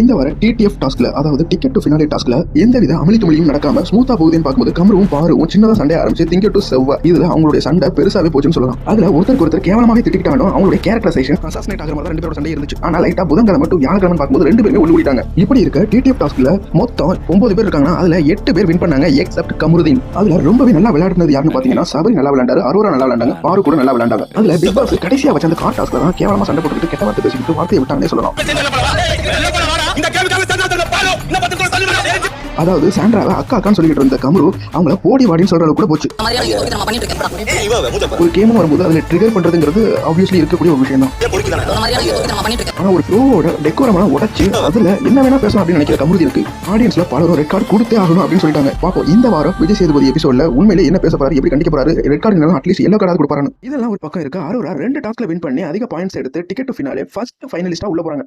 இந்த வர டிடிஎஃப் டாஸ்க்ல அதாவது டிக்கெட் டு ஃபினாலே டாஸ்க்ல எந்தவித அமளி துமளியும் நடக்காம ஸ்மூத்தா போகுதுன்னு பார்க்கும்போது கமரும் பாரும் சின்னதா சண்டை ஆரம்பிச்சு திங்க டு செவ்வா இதுல அவங்களுடைய சண்டை பெருசாவே போச்சுன்னு சொல்லலாம். அதுல ஒருத்தருக்கு ஒருத்தர் கேவலமாவே திட்டிக்கிட்டாலும் அவங்களுடைய கேரக்டரைசேஷன் அசாசினேட் ஆகிற மாதிரி ரெண்டு பேரோட சண்டை இருந்துச்சு. ஆனா லைட்டா புதன்கிழமை மட்டும் வியாழக்கிழமை பார்க்கும்போது ரெண்டு பேருமே ஒன்று கூடிட்டாங்க. இப்படி இருக்க டிடிஎஃப் டாஸ்க்ல மொத்தம் ஒன்பது பேர் இருக்காங்கன்னா அதுல எட்டு பேர் வின் பண்ணாங்க எக்ஸப்ட் கமருதீன். அதுல ரொம்பவே நல்லா விளையாடுனது யாருன்னு பாத்தீங்கன்னா சபரி நல்லா விளையாண்டாரு அரோரா நல்லா விளையாண்டாங்க பாரு கூட நல்லா விளையாண்டாங்க. அதுல பிக் பாஸ் கடைசியா வச்ச அந்த கார் டாஸ்க்ல தான் கேவலமா சண்டை போட்டுக்கிட்டு கெட்ட வார்த்தை பேசிக்கிட்டு வார்த்தையை விட்டாங்கன்னே சொல்லலாம். இந்த கேள்வி அதாவது சாண்ட்ராவை அக்கா அக்கான்னு சொல்லிட்டு இருந்த கமரு அவங்கள போடி வாடின்னு சொல்ற அளவுக்கு கூட போச்சு. ஒரு கேம் வரும்போது அதுல ட்ரிகர் பண்றதுங்கிறது ஆப்வியஸ்லி இருக்கக்கூடிய ஒரு விஷயம் தான். ஆனா ஒரு ஃப்ளோவோட டெக்கோரமெல்லாம் உடைச்சு அதுல என்ன வேணா பேசலாம் அப்படின்னு நினைக்கிற கமுருதி இருக்கு. ஆடியன்ஸ்ல பலரும் ரெட் கார்டு கொடுத்தே ஆகணும் அப்படின்னு சொல்லிட்டாங்க. பாப்போம் இந்த வாரம் விஜய் சேதுபதி எபிசோட்ல உண்மையிலே என்ன பேச போறாரு எப்படி கண்டிக்க போறாரு red card at least yellow card கொடுப்பாரு இதெல்லாம் ஒரு பக்கம் இருக்கு. ஆரோரா ரெண்டு டாஸ்க்ல வின் பண்ணி அதிக பாயிண்ட்ஸ் எடுத்து டிக்கெட் டு ஃபினாலே ஃபர்ஸ்ட் ஃபைனலிஸ்டா உள்ள போறாங்க.